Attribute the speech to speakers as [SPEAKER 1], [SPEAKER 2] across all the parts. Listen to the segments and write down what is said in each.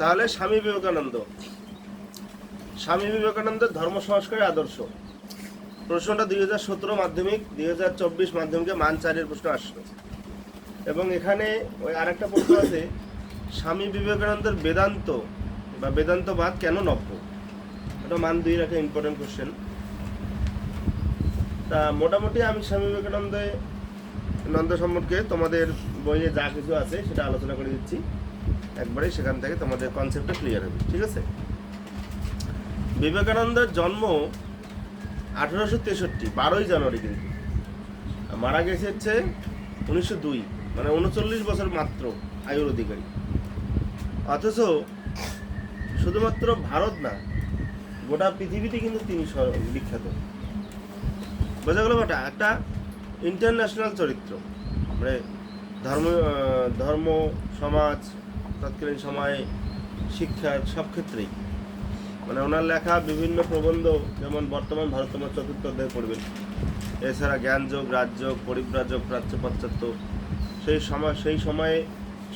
[SPEAKER 1] তাহলে স্বামী বিবেকানন্দ। স্বামী বিবেকানন্দের ধর্ম সংস্কারের আদর্শ। প্রশ্নটা দুই হাজার সতেরো মাধ্যমিক, দুই হাজার চব্বিশ মাধ্যমিকে মান চারের প্রশ্ন আসলো। এবং এখানে ওই আরেকটা প্রশ্ন আছে, স্বামী বিবেকানন্দের বেদান্ত বা বেদান্তবাদ কেন নব্য? এটা মান দুইয়ের একটা ইম্পর্টেন্ট কোশ্চেন তা মোটামুটি আমি স্বামী বিবেকানন্দে নন্দ সম্পর্কে তোমাদের বইয়ে যা কিছু আছে সেটা আলোচনা করে দিচ্ছি। একবারে সেখান থেকে তোমাদের কনসেপ্টটা ক্লিয়ার হবে, ঠিক আছে? বিবেকানন্দের জন্ম আঠারোশো তেষট্টি, বারোই জানুয়ারি কিন্তু। মারা গেছে হচ্ছে উনিশশো দুই মানে উনচল্লিশ বছর মাত্র আয়ুর অধিকারী। অথচ শুধুমাত্র ভারত না, গোটা পৃথিবীতে কিন্তু তিনি বিখ্যাত। বোঝা গেল বেটা একটা ইন্টারন্যাশনাল চরিত্র। মানে ধর্ম ধর্ম, সমাজ তৎকালীন সময়ে শিক্ষার সব ক্ষেত্রেই। মানে ওনার লেখা বিভিন্ন প্রবন্ধ যেমন বর্তমান ভারত তোমার চতুর্থ অধ্যায় পড়বেন। এছাড়া জ্ঞানযোগ, রাজযোগ, পরিব্রাজক, প্রাচ্য পাশ্চাত্য সেই সময়, সেই সময়ে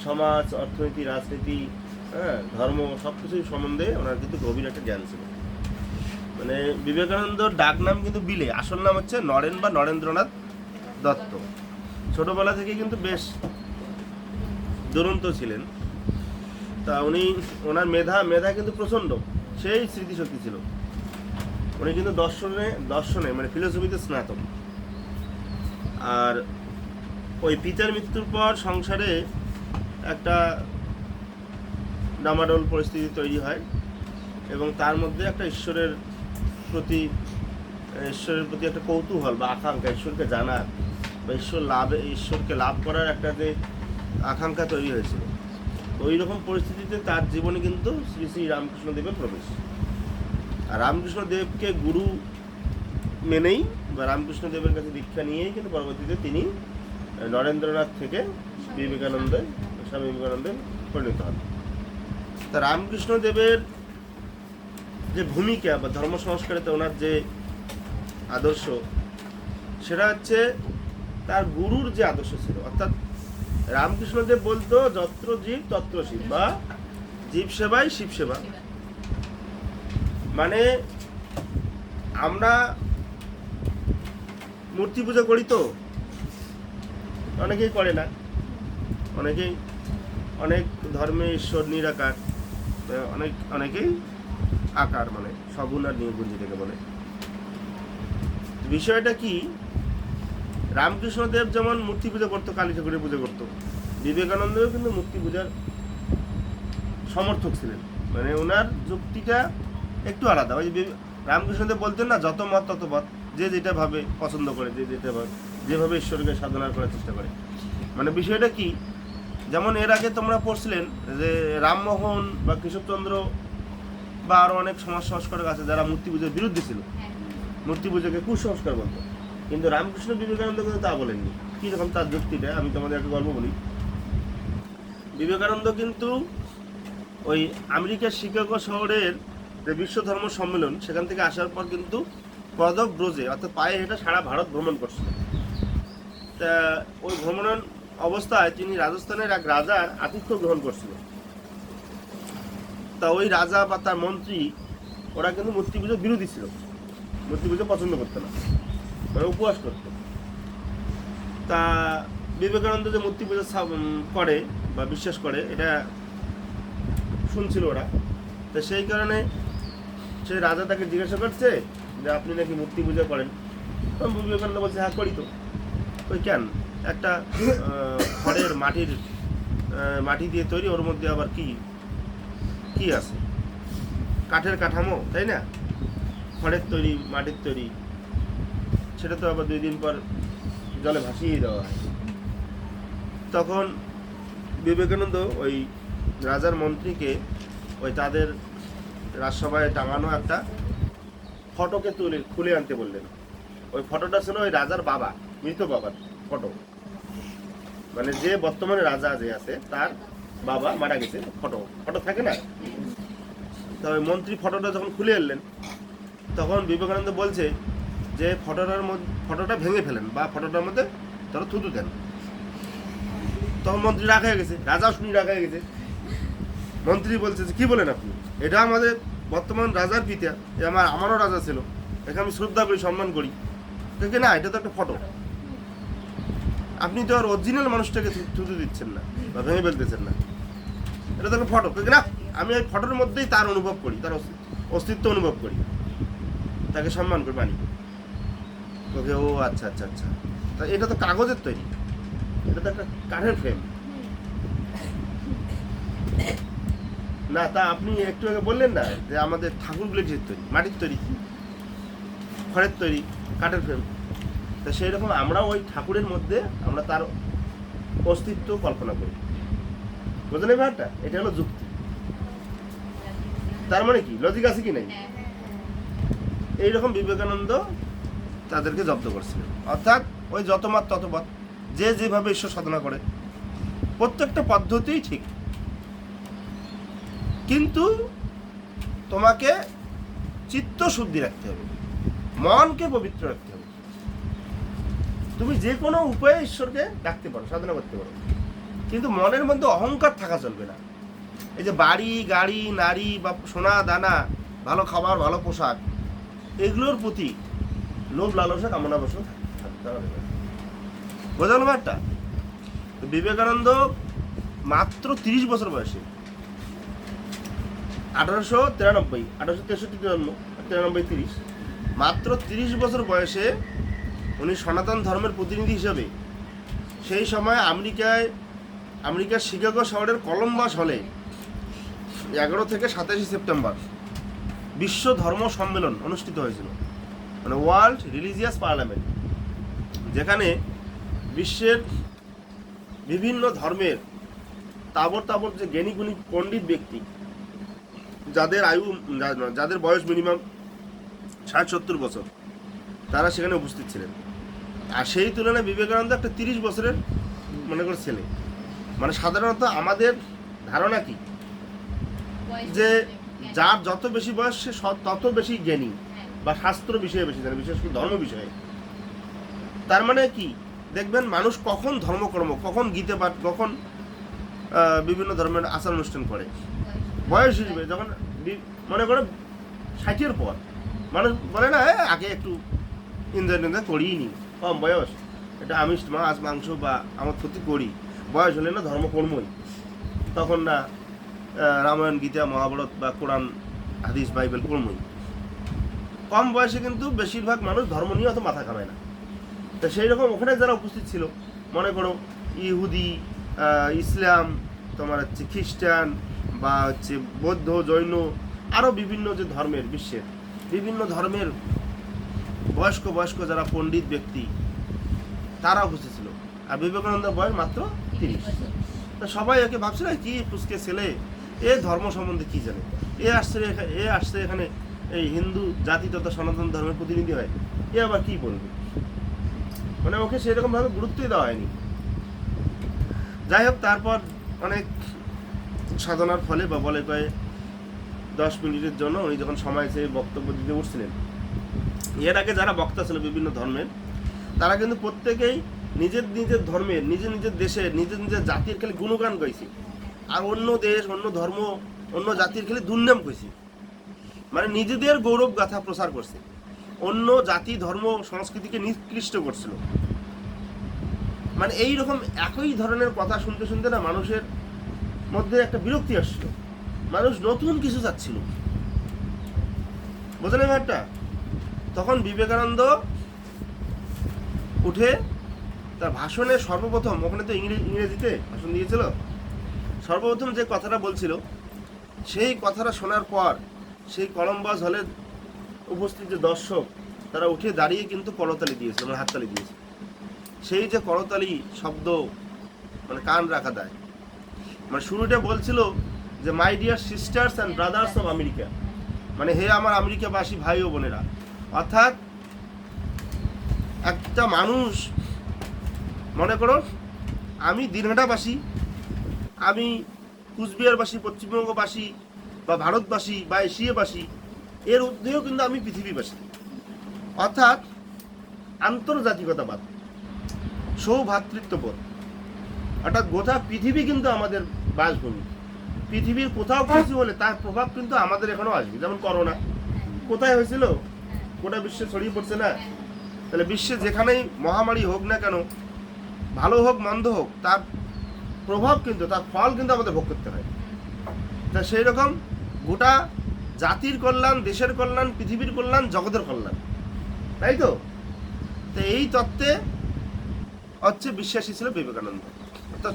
[SPEAKER 1] সমাজ, অর্থনীতি, রাজনীতি হ্যাঁ ধর্ম সব কিছুই সম্বন্ধে ওনার কিন্তু গভীর একটা জ্ঞান ছিল। মানে বিবেকানন্দর ডাক নাম কিন্তু বিলে। আসল নাম হচ্ছে নরেন বা নরেন্দ্রনাথ দত্ত। ছোটবেলা থেকে কিন্তু বেশ দুরন্ত ছিলেন। তা উনি, ওনার মেধা মেধা কিন্তু প্রচণ্ড। সেই স্মৃতিশক্তি ছিল। উনি কিন্তু দর্শনে দর্শনে মানে ফিলোসফিতে স্নাতক। আর ওই পিতার মৃত্যুর পর সংসারে একটা ডামাডোল পরিস্থিতি তৈরি হয় এবং তার মধ্যে একটা ঈশ্বরের প্রতি ঈশ্বরের প্রতি একটা কৌতূহল বা আকাঙ্ক্ষা, ঈশ্বরকে জানার বা ঈশ্বর লাভে, ঈশ্বরকে লাভ করার একটা যে আকাঙ্ক্ষা তৈরি হয়েছিল। তো ওই রকম পরিস্থিতিতে তার জীবনে কিন্তু শ্রী শ্রী রামকৃষ্ণ দেবের প্রবেশ। আর রামকৃষ্ণ দেবকে গুরু মেনেই বা রামকৃষ্ণ দেবের কাছে দীক্ষা নিয়েই কিন্তু পরবর্তীতে তিনি নরেন্দ্রনাথ থেকে বিবেকানন্দে, স্বামী বিবেকানন্দে পরিণত হন। তা রামকৃষ্ণ দেবের যে ভূমিকা বা ধর্ম সংস্কারেতে ওনার যে আদর্শ, সেটা হচ্ছে তার গুরুর যে আদর্শ ছিল, অর্থাৎ রামকৃষ্ণদেব বলতো, যত্র জীব, তত্র শিব, বা জীব সেবাই শিব সেবা। মানে আমরা মূর্তি পুজো করি তো, অনেকেই করে না। অনেকেই, অনেক ধর্মে ঈশ্বর নিরাকার অনেক, অনেকেই আকার মানে সগুণ আর নির্গুণ যেটাকে বলে। বিষয়টা কি রামকৃষ্ণদেব যেমন মূর্তি পুজো করতো কালী ঠাকুরের পুজো করতো বিবেকানন্দও কিন্তু মূর্তি পূজার সমর্থক ছিলেন। মানে ওনার যুক্তিটা একটু আলাদা। ওই রামকৃষ্ণদেব বলতেন না যত মত তত মত যে যেটা ভাবে পছন্দ করে যে যেটা ভাবে যেভাবে ঈশ্বরকে সাধনা করার চেষ্টা করে। মানে বিষয়টা কি যেমন এর আগে তোমরা পড়ছিলেন যে রামমোহন বা কেশবচন্দ্র বা আরও অনেক সমাজ সংস্কারক আছে যারা মূর্তি পুজোর বিরুদ্ধে ছিল। মূর্তি পুজোকে কুসংস্কার বলতো। কিন্তু রামকৃষ্ণ বিবেকানন্দ কিন্তু তা বলেননি। কীরকম তার যুক্তিটা, আমি তোমাদের একটা গল্প বলি। বিবেকানন্দ কিন্তু ওই আমেরিকার শিকাগো শহরের যে বিশ্ব ধর্ম সম্মেলন, সেখান থেকে আসার পর কিন্তু পদক ব্রোজে অর্থাৎ পায়ে হেঁটে সারা ভারত ভ্রমণ করছিলেন তা ওই ভ্রমণ অবস্থায় তিনি রাজস্থানের এক রাজার আতিথ্য গ্রহণ করছিল তা ওই রাজা বা তার মন্ত্রী, ওরা কিন্তু মূর্তি পুজোর বিরোধী ছিল। মূর্তি পুজো পছন্দ করতো না। মানে উপবাস করতো তা বিবেকানন্দ যে মূর্তি পুজো করে বা বিশ্বাস করে, এটা শুনছিল ওরা। তো সেই কারণে সে রাজা তাকে জিজ্ঞাসা করছে যে, আপনি নাকি মূর্তি পূজা করেন? তখন বিবেকানন্দ বলছে হ্যাঁ করি তো। ওই কেন? একটা খড়ের মাটির মাটি দিয়ে তৈরি, ওর মধ্যে আবার কি কি আছে? কাঠের কাঠামো, তাই না? খড়ের তৈরি, মাটির তৈরি। সেটা তো আবার দুই দিন পর জলে ভাসিয়ে দেওয়া হয়। তখন বিবেকানন্দ ওই রাজার মন্ত্রীকে ওই তাদের রাজসভায় টাঙানো একটা ফটোকে তুলে, খুলে আনতে বললেন। ওই ফটোটা ছিল ওই রাজার বাবা, মৃত বাবার ফটো। মানে যে বর্তমানে রাজা যে আছে, তার বাবা মারা গেছে ফটো। ফটো থাকে না? তবে মন্ত্রী ফটোটা যখন খুলে আনলেন, তখন বিবেকানন্দ বলছে যে ফটোটার মধ্যে, ফটোটা ভেঙে ফেলেন বা ফটোটার মধ্যে ধরো থুতু দেন। তখন মন্ত্রী রাখা হয়ে গেছে, রাজা শুনি রাখা হয়ে গেছে। মন্ত্রী বলছে যে, কী বলেন আপনি? এটা আমাদের বর্তমান রাজার পিতা, এ আমার, আমারও রাজা ছিল। একে আমি শ্রদ্ধা করি, সম্মান করি। দেখে না, এটা তো একটা ফটো। আপনি তো আর অরিজিনাল মানুষটাকে থুতু দিচ্ছেন না বা ভেঙে ফেলতেছেন না। এটা তো একটা ফটো। দেখে না, আমি ওই ফটোর মধ্যেই তার অনুভব করি, তার অস্তিত্ব অনুভব করি। তাকে সম্মান করি, মানি ওকে ও আচ্ছা আচ্ছা আচ্ছা। তা এটা তো কাগজের তৈরি। এটা তো একটা কাঠের ফ্রেম না তা আপনি একটু আগে বললেন না যে আমাদের ঠাকুরগুলো কিসের তৈরি? মাটির তৈরি খড়ের তৈরি কাঠের ফ্রেম তা সেই রকম আমরা ওই ঠাকুরের মধ্যে আমরা তার অস্তিত্ব কল্পনা করি। বুঝলেন ব্যাপারটা? এটা হলো যুক্তি। তার মানে কি? লজিক আছে কি নাই? এইরকম বিবেকানন্দ তাদেরকে জব্দ করছিলেন অর্থাৎ ওই যত মাত তত পথ যে যেভাবে ঈশ্বর সাধনা করে, প্রত্যেকটা পদ্ধতিই ঠিক। কিন্তু তোমাকে চিত্ত শুদ্ধি রাখতে হবে, মনকে পবিত্র রাখতে হবে। তুমি যে কোনো উপায়ে ঈশ্বরকে ডাকতে পারো, সাধনা করতে পারো। কিন্তু মনের মধ্যে অহংকার থাকা চলবে না। এই যে বাড়ি, গাড়ি, নারী বা সোনা, দানা, ভালো খাবার, ভালো পোশাক, এগুলোর প্রতি লোভ, লালসা কামনা বসে থাকতে বোঝা গেল ব্যাপারটা বিবেকানন্দ মাত্র তিরিশ বছর বয়সে। আঠারোশো তিরানব্বই, আঠারোশো তেষট্টি জন্ম, তিরানব্বই তিরিশ। মাত্র তিরিশ বছর বয়সে উনি সনাতন ধর্মের প্রতিনিধি হিসেবে সেই সময় আমেরিকায় আমেরিকার শিকাগো শহরের কলম্বাস হলে, এগারো থেকে সাতাশে সেপ্টেম্বর, বিশ্ব ধর্ম সম্মেলন অনুষ্ঠিত হয়েছিল। মানে ওয়ার্ল্ড রিলিজিয়াস পার্লামেন্ট যেখানে বিশ্বের বিভিন্ন ধর্মের তাবর তাবর যে জ্ঞানীগুণী পণ্ডিত ব্যক্তি যাদের আয়ু যাদের বয়স মিনিমাম ষাট সত্তর বছর তারা সেখানে উপস্থিত ছিলেন। আর সেই তুলনায় বিবেকানন্দ একটা তিরিশ বছরের মনে করে ছেলে। মানে সাধারণত আমাদের ধারণা কি? যে যার যত বেশি বয়স সে তত বেশি জ্ঞানী। বা শাস্ত্র বিষয়ে বেশি জানে বিশেষ করে ধর্ম বিষয়ে। তার মানে কি? দেখবেন মানুষ কখন ধর্মকর্ম কখন গীতে পাঠ কখন বিভিন্ন ধর্মের আচার অনুষ্ঠান করে। বয়স হিসেবে যখন মনে করে ষাটের পর মানুষ বলে না "এ, আগে একটু এনজয় টেনজয় করিই নি। কম বয়স। এটা আমিষ মাছ মাংস বা আমার ক্ষতি করি। বয়স হলে না ধর্মকর্মই। তখন না রামায়ণ গীতা মহাভারত বা কোরআন হাদিস বাইবেল কর্মই। কম বয়সে কিন্তু বেশিরভাগ মানুষ ধর্ম নিয়ে অত মাথা কামায় না। তা সেই রকম ওখানে যারা উপস্থিত ছিল মনে করো ইহুদি ইসলাম তোমার হচ্ছে খ্রিস্টান বা হচ্ছে বৌদ্ধ জৈন আরও বিভিন্ন যে ধর্মের বিশ্বের বিভিন্ন ধর্মের বয়স্ক বয়স্ক যারা পণ্ডিত ব্যক্তি তারা উপস্থিত ছিল। আর বিবেকানন্দের বয়স মাত্র তিরিশ। তা সবাই একে ভাবছিল কি পুচকে ছেলে? এ ধর্ম সম্বন্ধে কি জানে? এ আসছে এ আসছে এখানে এই হিন্দু জাতি তথা সনাতন ধর্মের প্রতিনিধি হয়, এ আবার কি বলবে? মানে ওকে সেরকম ভাবে গুরুত্বই দেওয়া হয়নি। যাই হোক তারপর অনেক সাধনার ফলে বা বলে কয়ে দশ মিনিটের জন্য উনি যখন সময় চেয়ে বক্তব্য দিতে উঠছিলেন এর আগে যারা বক্তা ছিল বিভিন্ন ধর্মের, তারা কিন্তু প্রত্যেকেই নিজের নিজের ধর্মের নিজের নিজের দেশের নিজের নিজের জাতির খালি গুণগান গাইছে। আর অন্য দেশ, অন্য ধর্ম, অন্য জাতির খালি দুর্নাম কইছে। মানে নিজেদের গৌরব গাথা প্রচার করছে। অন্য জাতি, ধর্ম, সংস্কৃতিকে নিকৃষ্ট করছিল। মানে এই রকম একই ধরনের কথা শুনতে শুনতে না মানুষের মধ্যে একটা বিরক্তি আসছিল। মানুষ নতুন কিছু চাচ্ছিল। বুঝলেন ব্যাপারটা? তখন বিবেকানন্দ উঠে তার ভাষণে সর্বপ্রথম, ওখানে তো ইংরেজি ইংরেজিতে ভাষণ দিয়েছিল, সর্বপ্রথম যে কথাটা বলছিল, সেই কথাটা শোনার পর সেই কলম্বাস হলে উপস্থিত যে দর্শক, তারা উঠে দাঁড়িয়ে কিন্তু করতালি দিয়েছে মানে হাততালি দিয়েছে সেই যে করতালি শব্দ মানে কান রাখা দেয়। মানে শুরুটা বলছিল যে my dear sisters and brothers of America মানে হে আমার আমেরিকাবাসী ভাই ও বোনেরা, অর্থাৎ একটা মানুষ, মনে করো, আমি দিনহাটাবাসী, আমি কুচবিহারবাসী, পশ্চিমবঙ্গবাসী বা ভারতবাসী বা এশিয়াবাসী, এর ঊর্ধ্বেও কিন্তু আমি পৃথিবীবাসী। অর্থাৎ আন্তর্জাতিকতাবাদ, সৌভাতৃত্ববোধ, অর্থাৎ গোটা পৃথিবী কিন্তু আমাদের বাসভূমি। পৃথিবীর কোথাও কিছু হলে তার প্রভাব কিন্তু আমাদের এখানেও আসবে। যেমন করোনা, কোথায় হয়েছিল? গোটা বিশ্বে ছড়িয়ে পড়ছে না? তাহলে বিশ্বে যেখানেই মহামারী হোক না কেন, ভালো হোক, মন্দ হোক, তার প্রভাব কিন্তু, তার ফল কিন্তু আমাদের ভোগ করতে হয়। তা সেই রকম গোটা জাতির কল্যাণ, দেশের কল্যাণ, পৃথিবীর কল্যাণ, জগতের কল্যাণ। তাই তো? তো এই তত্ত্বে হচ্ছে বিশ্বাসী ছিল বিবেকানন্দ। অর্থাৎ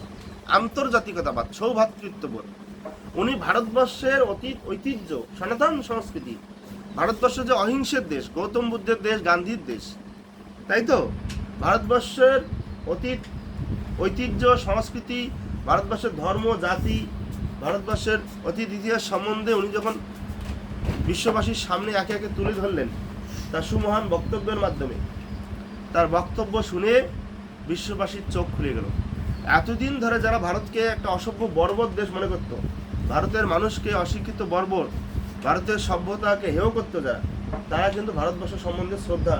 [SPEAKER 1] আন্তর্জাতিকতাবাদ, সৌভাতৃত্ববোধ। উনি ভারতবর্ষের অতীত ঐতিহ্য, সনাতন সংস্কৃতি ভারতবর্ষ যে অহিংসের দেশ, গৌতম বুদ্ধের দেশ, গান্ধীর দেশ, তাই তো? ভারতবর্ষের অতীত ঐতিহ্য, সংস্কৃতি, ভারতবর্ষের ধর্ম, জাতি ভারতবর্ষের অতীত ইতিহাস সম্বন্ধে উনি যখন বিশ্ববাসীর সামনে একে একে তুলে ধরলেন, তার সুমহান বক্তব্যের মাধ্যমে, তার বক্তব্য শুনে বিশ্ববাসীর চোখ খুলে গেল। এতদিন ধরে যারা ভারতকে একটা অসভ্য বর্বর দেশ মনে করত, ভারতের মানুষকে অশিক্ষিত বর্বর, ভারতের সভ্যতাকে হেয় করতো যারা, তারা কিন্তু ভারতবর্ষ সম্বন্ধে শ্রদ্ধা,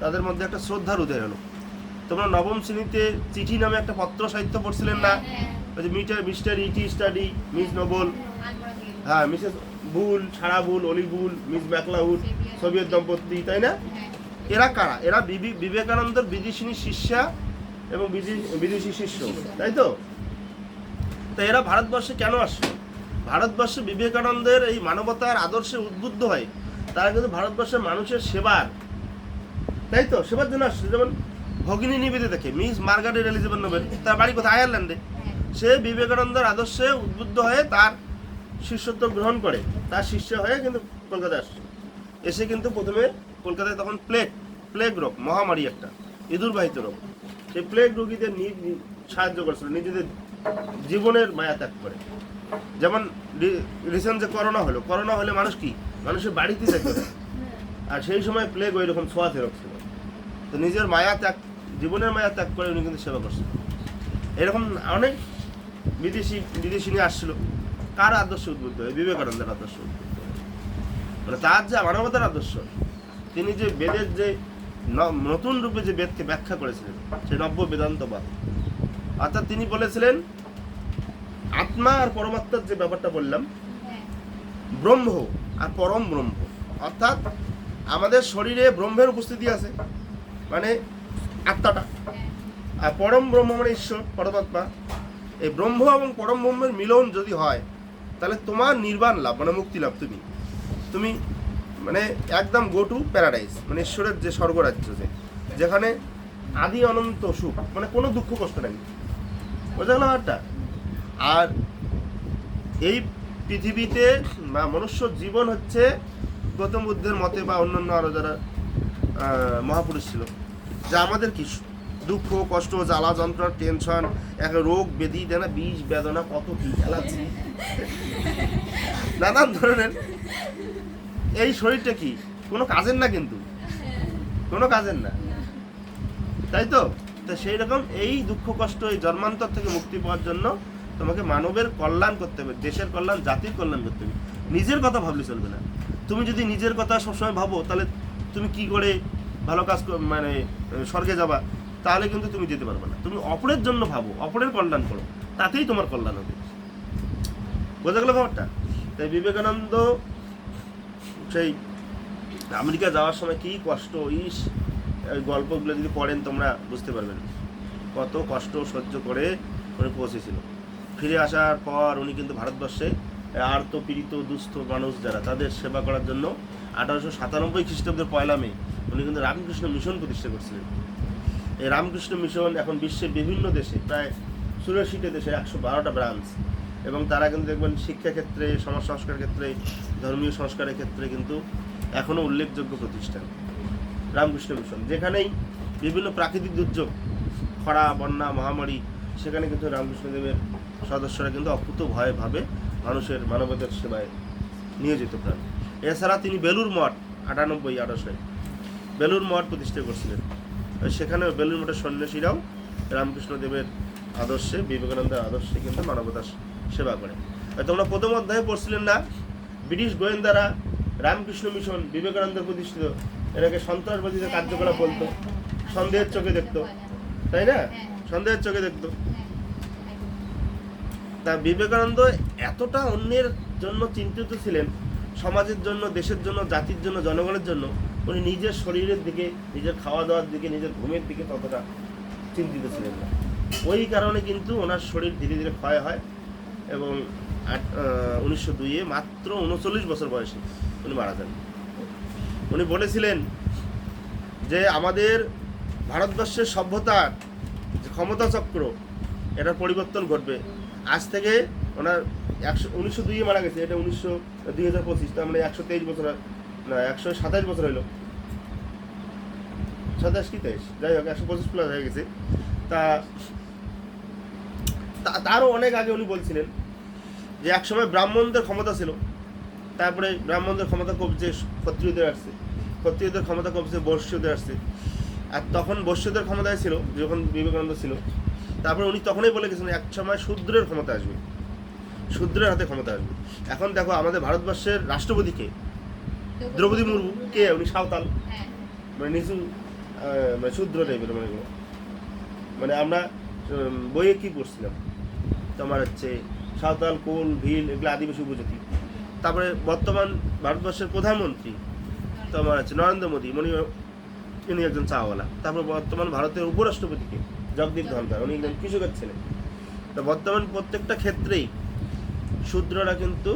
[SPEAKER 1] তাদের মধ্যে একটা শ্রদ্ধার উদয় হলো। তোমরা নবম শ্রেণীতে চিঠি নামে একটা পত্র সাহিত্য পড়ছিলেন না? ওই যে Mister, Mister E T Sturdy, Miss Noble হ্যাঁ মিসেস বুল ছাড়া Bull, Ole Bull, Miss MacLeod Sevier দম্পতি, তাই না? এরা কারা? এরা বিবি বিবেকানন্দর বিদেশিনী শিষ্যা এবং বিদেশি শিষ্য, তাই তো? তো এরা ভারতবর্ষে কেন আসলো? ভারতবর্ষে বিবেকানন্দের এই মানবতার আদর্শে উদ্বুদ্ধ হয়, তারা কিন্তু ভারতবর্ষের মানুষের সেবার, তাই তো? সেবার জন্য আসছে, যেমন ভগিনী নিবেদিত দেখে মিস মার্গারেট এলিজাবেথ নোবেল। তার বাড়ি কোথায়? আয়ারল্যান্ডে। সে বিবেকানন্দের আদর্শে উদ্বুদ্ধ হয়ে তার শিষ্যত্ব গ্রহণ করে। তার শিষ্য হয়ে কিন্তু কলকাতায় আসছে। এসে কিন্তু প্রথমে কলকাতায় তখন প্লেগ প্লেগ রোগ, মহামারী একটা ইঁদুরবাহিত রোগ। সেই প্লেগ রোগীদের সাহায্য করছিল, নিজেদের জীবনের মায়া ত্যাগ করে। যেমন রিসেন্ট যে করোনা হলো, করোনা হলে মানুষ কি? মানুষের বাড়িতে পারে। আর সেই সময় প্লেগ ওই রকম ছোঁয়াতে রোগ ছিল। তো নিজের মায়া ত্যাগ, জীবনের মায়া ত্যাগ করে উনি কিন্তু সেবা করছেন। এরকম অনেক বিদেশি বিদেশি নিয়ে আসছিল। কার আদর্শ উদ্বুদ্ধ? হয়ে বিবেকানন্দের আদর্শ উদ্বুদ্ধ। মানে তার যে মানবতার আদর্শ, তিনি যে বেদের যে নতুন রূপে যে বেদকে ব্যাখ্যা করেছিলেন, সে নব্য বেদান্তবাদ। অর্থাৎ তিনি বলেছিলেন, আত্মা আর পরমাত্মার যে ব্যাপারটা বললাম, ব্রহ্ম আর পরম ব্রহ্ম। অর্থাৎ আমাদের শরীরে ব্রহ্মের উপস্থিতি আছে মানে আত্মাটা। আর পরম ব্রহ্ম মানে ঈশ্বর, পরমাত্মা। এই ব্রহ্ম এবং পরম ব্রহ্মের মিলন যদি হয়, তাহলে তোমার নির্বাণ লাভ মানে মুক্তি লাভ তুমি। তুমি মানে একদম গো টু প্যারাডাইস মানে ঈশ্বরের যে স্বর্গরাজ্য যে, যেখানে আদি অনন্ত সুখ মানে কোনো দুঃখ কষ্ট নেই। বোঝা গেল একটা আর এই পৃথিবীতে বা মনুষ্য জীবন হচ্ছে গৌতম বুদ্ধের মতে বা অন্যান্য আরও যারা মহাপুরুষ ছিল, যা আমাদের কি দুঃখ, কষ্ট, জ্বালা, যন্ত্রণা টেনশন এক রোগ ব্যাধি দেনা বিষ, বেদনা, কত কি খেলাচ্ছি নানান ধরনের। এই শরীরটা কি? কোনো কাজের না কিন্তু? কোনো কাজের না। তাই তো? তো সেই রকম এই দুঃখ, কষ্ট, এই জন্মান্তর থেকে মুক্তি পাওয়ার জন্য তোমাকে মানবের কল্যাণ করতে হবে, দেশের কল্যাণ, জাতির কল্যাণ করতে হবে। নিজের কথা ভাবলে চলবে না। তুমি যদি নিজের কথা সবসময় ভাবো, তাহলে তুমি কি করে ভালো কাজ মানে স্বর্গে যাবা? তাহলে কিন্তু তুমি যেতে পারবে না। তুমি অপরের জন্য ভাবো, অপরের কল্যাণ করো, তাতেই তোমার কল্যাণ হবে। বোঝা গেল ব্যাপারটা? তাই বিবেকানন্দ সেই আমেরিকা যাওয়ার সময় কি কষ্ট, ইস গল্পগুলো যদি পড়েন তোমরা বুঝতে পারবেন। কত কষ্ট সহ্য করে উনি পৌঁছেছিল। ফিরে আসার পর উনি কিন্তু ভারতবর্ষে আর্ত, পীড়িত, দুস্থ মানুষ যারা, তাদের সেবা করার জন্য আঠারোশো সাতানব্বই খ্রিস্টাব্দের পয়লা মে উনি কিন্তু রামকৃষ্ণ মিশন প্রতিষ্ঠা করছিলেন। এই রামকৃষ্ণ মিশন এখন বিশ্বের বিভিন্ন দেশে, প্রায় চুরাশিটা দেশে একশো বারোটা ব্রাঞ্চ এবং তারা কিন্তু দেখবেন শিক্ষা ক্ষেত্রে, সমাজ সংস্কার ক্ষেত্রে, ধর্মীয় সংস্কারের ক্ষেত্রে কিন্তু এখনও উল্লেখযোগ্য প্রতিষ্ঠান রামকৃষ্ণ মিশন। যেখানেই বিভিন্ন প্রাকৃতিক দুর্যোগ, খরা, বন্যা, মহামারী, সেখানে কিন্তু রামকৃষ্ণদেবের সদস্যরা কিন্তু অকুত ভয়ে ভাবে মানুষের মানবতার সেবায় নিয়োজিত প্রাণ। এছাড়া তিনি বেলুর মঠ আটানব্বই আঠাশে বেলুর মঠ প্রতিষ্ঠা করছিলেন। সেখানে বেলুর মঠের সন্ন্যাসীরাও রামকৃষ্ণদেবের আদর্শে, বিবেকানন্দের আদর্শে কিন্তু মানবতার সেবা করে। তোমরা প্রথম অধ্যায়ে পড়ছিলেন না? ব্রিটিশ গোয়েন্দারা রামকৃষ্ণ মিশন বিবেকানন্দের প্রতিষ্ঠিত এটাকে সন্ত্রাসবাদীদের কার্যকলাপ বলতো। সন্দেহের চোখে দেখতো। তাই না? সন্দেহের চোখে দেখতো। তা বিবেকানন্দ এতটা অন্যের জন্য চিন্তিত ছিলেন, সমাজের জন্য, দেশের জন্য, জাতির জন্য, জনগণের জন্য উনি নিজের শরীরের দিকে, নিজের খাওয়া দাওয়ার দিকে, নিজের ঘুমের দিকে ততটা চিন্তিত ছিলেন না। ওই কারণে কিন্তু ওনার শরীর ধীরে ধীরে ক্ষয় হয় এবং উনিশশো দুইয়ে মাত্র উনচল্লিশ বছর বয়সে উনি মারা যান। উনি বলেছিলেন যে আমাদের ভারতবর্ষের সভ্যতার যে ক্ষমতা চক্র, এটার পরিবর্তন ঘটবে। আজ থেকে ওনার একশো, উনিশশো দুইয়ে মারা গেছে, এটা উনিশশো, দুই হাজার পঁচিশ, তার মানে একশো তেইশ বছর না, একশো সাতাশ বছর হইল। সাতাশ কি তেইশ? যাই হোক, একশো পঁচিশ প্লাস হয়ে গেছে। তা তারও অনেক আগে উনি বলছিলেন যে একসময় ব্রাহ্মণদের ক্ষমতা ছিল। তারপরে ব্রাহ্মণদের ক্ষমতা কমছে, ক্ষত্রিয়দের আসছে। ক্ষত্রিয়দের ক্ষমতা কমছে বৈশ্যদের আসছে। আর তখন বৈশ্যদের ক্ষমতায় ছিল, যখন বিবেকানন্দ ছিল। তারপরে উনি তখনই বলে গেছেন এক সময় শূদ্রের ক্ষমতা আসবে। শূদ্রের হাতে ক্ষমতা আসবে। এখন দেখো, আমাদের ভারতবর্ষের রাষ্ট্রপতিকে দ্রৌপদী মুর্মু কে? উনি সাঁওতাল।
[SPEAKER 2] হ্যাঁ।
[SPEAKER 1] মানে নিচু মানে শূদ্র টাইপের মানে মানে আমরা বইয়ে কি পড়ছিলাম? তোমার হচ্ছে সাঁওতাল কোল ভিল এগুলো আদিবাসী উপজাতি। তারপরে বর্তমান ভারতবর্ষের প্রধানমন্ত্রী তোমার হচ্ছে নরেন্দ্র মোদী। উনি উনি একজন চাওয়ালা। তারপর বর্তমান ভারতের উপরাষ্ট্রপতিকে জগদীপ ধনকর উনি একজন কৃষকের ছেলে। তো বর্তমান প্রত্যেকটা ক্ষেত্রেই শূদ্ররা কিন্তু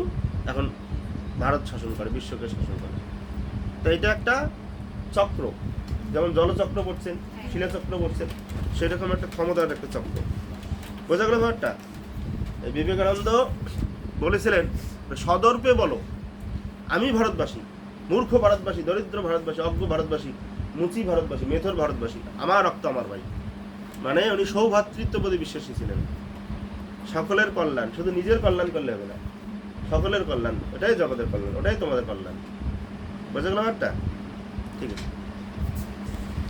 [SPEAKER 1] এখন ভারত শাসন করে বিশ্বকে শাসন করে। তো এটা একটা চক্র। যেমন জলচক্র পড়ছেন, শিলাচক্র পড়ছেন, সেরকম একটা ক্ষমতার একটা চক্র। বোঝা গেল ব্যাপারটা? বিবেকানন্দ বলেছিলেন, সদর্পে বলো, আমি ভারতবাসী, মূর্খ ভারতবাসী, দরিদ্র ভারতবাসী, অজ্ঞ ভারতবাসী, মুচি ভারতবাসী, মেথর ভারতবাসী, আমার রক্ত আমার ভাই। মানে উনি সৌভাতৃত্ববোধে বিশ্বাসী ছিলেন। সকলের কল্যাণ, শুধু নিজের কল্যাণ করলে হবে না, সকলের কল্যাণ, ওটাই জগতের কল্যাণ, ওটাই তোমাদের কল্যাণ। বোঝা গেল ব্যাপারটা ঠিক আছে।